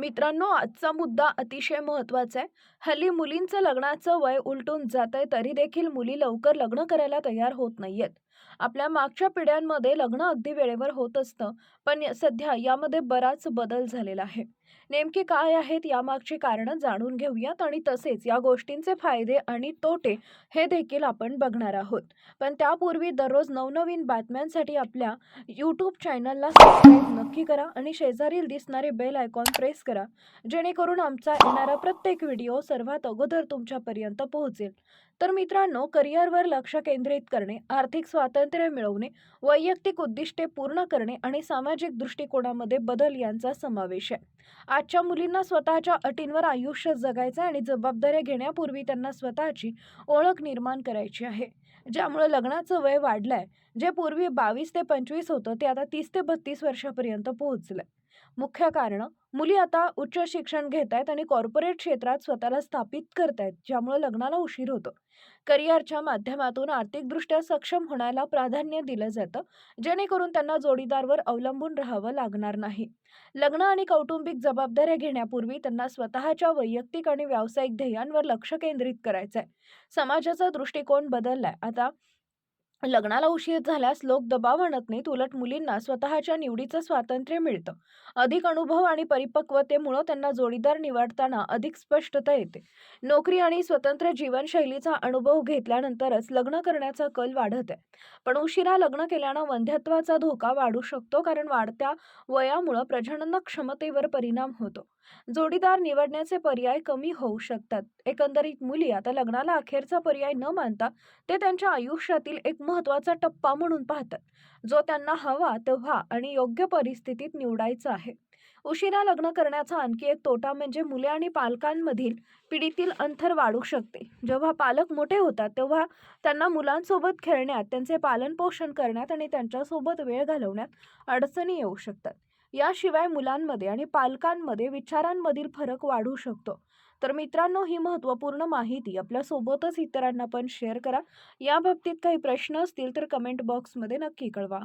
मित्रांनो आजचा मुद्दा अतिशय महत्त्वाचा आहे. हल्ली मुलींचं लग्नाचं वय उलटून जात आहे तरी देखील मुली लवकर लग्न करायला तयार होत नाही आहेत आपल्या मागच्या पिढ्यांमध्ये लग्न अगदी वेळेवर होत असतं पण या- सध्या यामध्ये बराच बदल झालेला आहे. नेमके काय आहेत यामागची कारणं जाणून घेऊयात आणि तसेच या गोष्टींचे फायदे आणि तोटे हे देखील आपण बघणार आहोत. पण त्यापूर्वी दररोज नवनवीन बातम्यांसाठी आपल्या यूट्यूब चॅनलला सबस्क्राईब नक्की करा आणि शेजारील दिसणारे बेल आयकॉन प्रेस करा जेणेकरून आमचा येणारा प्रत्येक व्हिडिओ सर्वात अगोदर तुमच्यापर्यंत पोहोचेल. तर मित्रांनो करिअरवर लक्ष केंद्रित करणे आर्थिक स्वातंत्र्य मिळवणे वैयक्तिक उद्दिष्टे पूर्ण करणे आणि सामाजिक दृष्टिकोनामध्ये बदल यांचा समावेश आहे. आजच्या मुलींना स्वतःच्या अटींवर आयुष्य जगायचं आहे आणि जबाबदाऱ्या घेण्यापूर्वी त्यांना स्वतःची ओळख निर्माण करायची आहे. ज्यामुळं लग्नाचं वय वाढलंय. जे पूर्वी बावीस ते पंचवीस होतं ते आता तीस ते बत्तीस वर्षापर्यंत पोहोचलंय. मुख्य कारण मुली आता उच्च शिक्षण घेत आहेत आणि कॉर्पोरेट क्षेत्रात स्वतःला स्थापित करतायत ज्यामुळं लग्नाला उशीर होतो. करिअरच्या माध्यमातून आर्थिकदृष्ट्या सक्षम होण्याला प्राधान्य दिलं जातं जेणेकरून त्यांना जोडीदारवर अवलंबून राहावं लागणार नाही. लग्न आणि कौटुंबिक जबाबदाऱ्या घेण्यापूर्वी त्यांना स्वतःच्या वैयक्तिक आणि व्यावसायिक ध्येयांवर लक्ष केंद्रित करायचं आहे समाजाचा दृष्टिकोन बदललाय. आता लग्नाला उशीर झाल्यास लोक दबाव आणत नाहीत उलट मुलींना स्वतःच्या निवडीचं स्वातंत्र्य मिळतं. अधिक अनुभव आणि परिपक्वतेमुळं त्यांना जोडीदार निवडताना अधिक स्पष्टता येते. नोकरी आणि स्वतंत्र जीवनशैलीचा अनुभव घेतल्यानंतरच लग्न करण्याचा कल वाढत आहे. पण उशिरा लग्न केल्यानं वंध्यत्वाचा धोका वाढू शकतो कारण वाढत्या वयामुळं प्रजनन क्षमतेवर परिणाम होतो. जोडीदार निवडण्याचे पर्याय कमी होऊ शकतात. एकंदरीत मुली आता लग्नाला अखेरचा पर्याय न मानता ते त्यांच्या आयुष्यातील एक महत्त्वाचा टप्पा म्हणून पाहतात. जो त्यांना हवा तेव्हा आणि योग्य परिस्थितीत निवडायचा आहे. उशिरा लग्न करण्याचा आणखी एक तोटा म्हणजे मुले आणि पालकांमधील पिढीतील अंतर वाढू शकते. जेव्हा पालक मोठे होतात तेव्हा त्यांना मुलांसोबत खेळण्यात त्यांचे पालनपोषण करण्यात आणि त्यांच्यासोबत वेळ घालवण्यात अडचणी येऊ शकतात. याशिवाय मुलांमध्ये आणि पालकांमध्ये विचारांमधील फरक वाढू शकतो. तर मित्रांनो ही महत्त्वपूर्ण माहिती आपल्यासोबतच इतरांना पण शेअर करा. या बाबतीत काही प्रश्न असतील तर कमेंट बॉक्समध्ये नक्की कळवा.